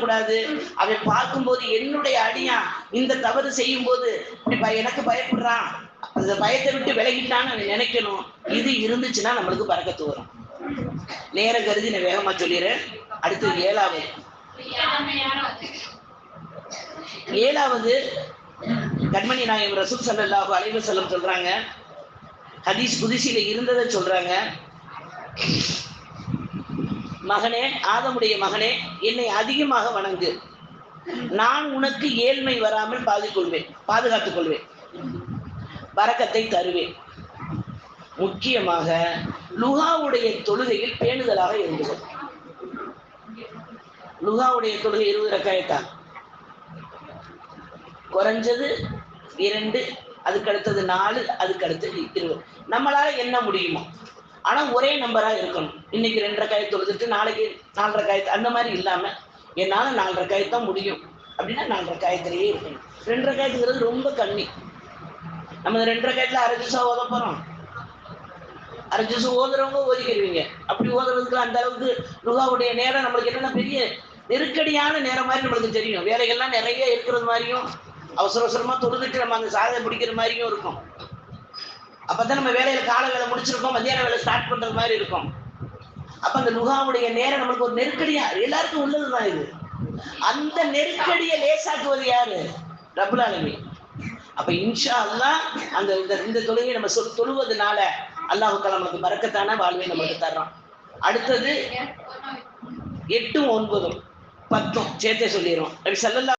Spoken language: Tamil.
பயப்படக்கூடாது. அவன் பார்க்கும்போது என்னுடைய அடியா? இந்த தவறு செய்யும் போது எனக்கு பயப்படுறான். அந்த பயத்தை விட்டு விலகிட்டான்னு நினைக்கணும். இது இருந்துச்சுன்னா நம்மளுக்கு பறக்கத்து வரும் நேர கருதி நான் வேகமா சொல்லிடுறேன். அடுத்து ஏழாவது. ஏழாவது கண்மணி நாயம் ரசூல் ஸல்லல்லாஹு அலைவர் செல்லம் சொல்றாங்க. ஹதீஸ் புதுசில இருந்ததை சொல்றாங்க. மகனே ஆதமுடைய மகனே என்னை அதிகமாக வணங்கு. நான் உனக்கு ஏழ்மை வராமல் பாதிக்கொள்வேன் பாதுகாத்துக் கொள்வேன். வரக்கத்தை தருவேன். முக்கியமாக லுகாவுடைய தொழுகையில் பேணுதலாக இருந்தது லுகாவுடைய தொழுகை இருபது ரக்காயத்தான் குறைஞ்சது இரண்டு அதுக்கு அடுத்தது நாலு அதுக்கு அடுத்தது இருபது. நம்மளால என்ன முடியுமோ? ஆனா ஒரே நம்பரா இருக்கணும். இன்னைக்கு ரெண்டரை காய் தொழுதுட்டு நாளைக்கு நாலரை காயத்து அந்த மாதிரி இல்லாம என்னால நாலரை காயத்தான் முடியும். அப்படின்னா நாலரை காயத்திலேயே இருக்கணும். ரெண்டரை காயத்துங்கிறது ரொம்ப கம்மி. நம்ம இந்த ரெண்டரை காயத்துல அரை ஜூஸா ஓத போறோம். அரை ஜூஸ் ஓதுறவங்க ஓதிக்கிடுவீங்க அப்படி ஓதுறதுக்கு அந்த அளவுக்கு ருகாவுடைய நேரம் நம்மளுக்கு என்னென்ன பெரிய நெருக்கடியான நேரம் மாதிரி நம்மளுக்கு தெரியும். வேலைகள்லாம் நிறைய இருக்கிறது மாதிரியும் அவசர அவசரமா தொழுதுட்டு நம்ம அந்த சாதனை பிடிக்கிற மாதிரியும் இருக்கும். அப்பதான் நம்ம வேலையில கால வேலை முடிச்சிருக்கோம் மத்தியான வேலை ஸ்டார்ட் பண்றது மாதிரி இருக்கும். அப்ப அந்த நுகாவுடைய நேரம் நம்மளுக்கு ஒரு நெருக்கடியா எல்லாருக்கும் உள்ளதுதான் இது. அந்த நெருக்கடியை லேசாக்குவது யாரு? ரபுலாலுமே அப்ப இன்ஷா அல்லா அந்த இந்த இந்த தொழுகை நம்ம சொல் தொழுவதனால அல்லாஹு தாலா நமக்கு வாழ்வை நமக்கு தர்றோம் அடுத்தது எட்டும் ஒன்பதும் பத்தும் சேர்த்தே சொல்லிடுவோம் அப்படி செல்லல்லா